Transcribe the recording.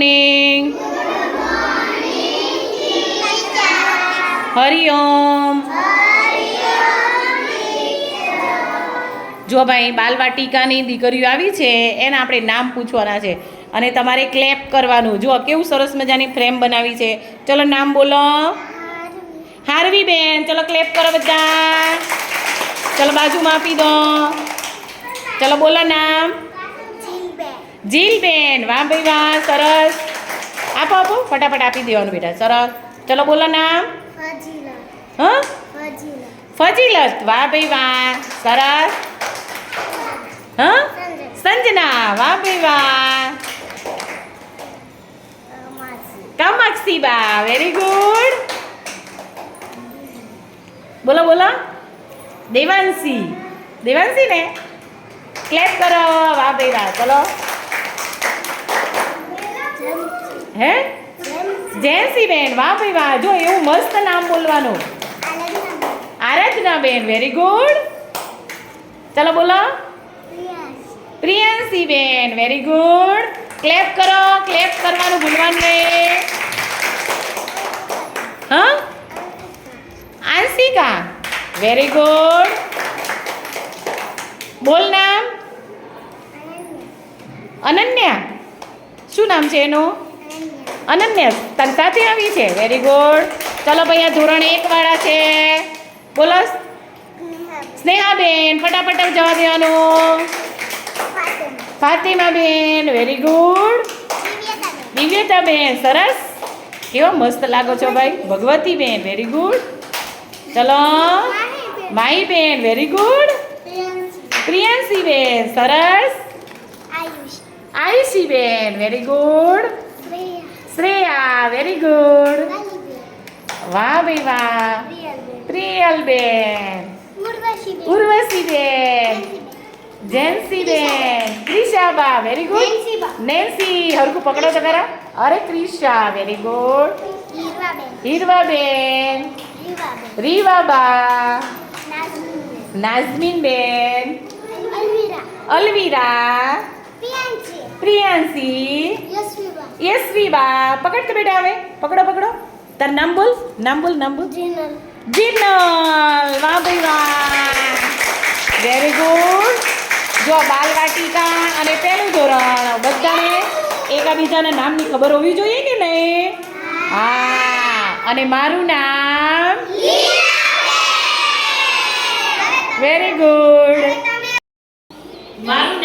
Morning Hariom જો ભાઈ, બાલવાટિકાની દીકરીઓ આવી છે, એને આપણે નામ પૂછવાના છે અને તમારે ક્લેપ કરવાનું. જો કેવું સરસ મજાની ફ્રેમ બનાવી છે. ચલો નામ બોલો. હારવી બેન, ચલો ક્લેપ કરો બધા. ચલો બાજુમાં આપી દો. ચલો બોલો નામ. જીલબેન વાહ ભાઈ વાહ સરસ. આપો આપો ફટાફટ આપી દેવાનું બેટા સરસ. ચલો બોલો નામ. હા? ફજીલત વાહ ભાઈ વાહ સરસ. હા? સંજના. વાહ ભાઈ વાહ. કામાક્ષી બા વેરી ગુડ બોલો બોલો. દેવાંશી. દેવાંશી ને ક્લેપ કરો વાહ ભાઈ વાહ ચલો. હે? બેન, વાહ ભાઈ વાહ. જો, એવું મસ્ત નામ બોલવાનું. આરાધના બેન વેરી ગુડ ચલો બોલો. Priyanshi ben very good clap કરો ક્લેપ કરવાનું ભૂલવાનું નહીં હા? આંશિકા વેરી ગુડ બોલ નામ. અનન્યા. શું નામ છે એનું? અનન્યા સાથે આવી છે. વેરી ગુડ ચલો ભાઈ આ ધોરણ એક વાળા છે. બોલો. સ્નેહાબેન ફટાફટ જવા દેવાનું. ફાતિમાબેન વેરી ગુડ દિવ્યતાબેન સરસ. કેવો મસ્ત લાગો છો ભાઈ. ભગવતીબેન વેરી ગુડ ચલો. માહીબેન વેરી ગુડ પ્રિયાંશીબેન સરસ. Ayushiben very good Shreya very good વાહ ભાઈ વાહ Priyalben Urvashiben Jensiben Krishaba very good. Nancy હરકું પકડો તો ખરા અરે ક્રિશા વેરી ગુડ હીરવાબેન રીવાબા નાઝમીનબેન અલવીરા પ્રિયાંશી યશવીબા પકડ તો બેટા હવે પકડો પકડો તાર નામ બોલ નામ બોલ નામ બોલ જીનલ વાહ ભાઈ વાહ વેરી ગુડ જો બાલવાટિકા અને પહેલું ધોરણ બધાને એકાબીજાના નામની ખબર હોવી જોઈએ કે નહીં? હા. અને મારું નામ? વેરી ગુડ મારું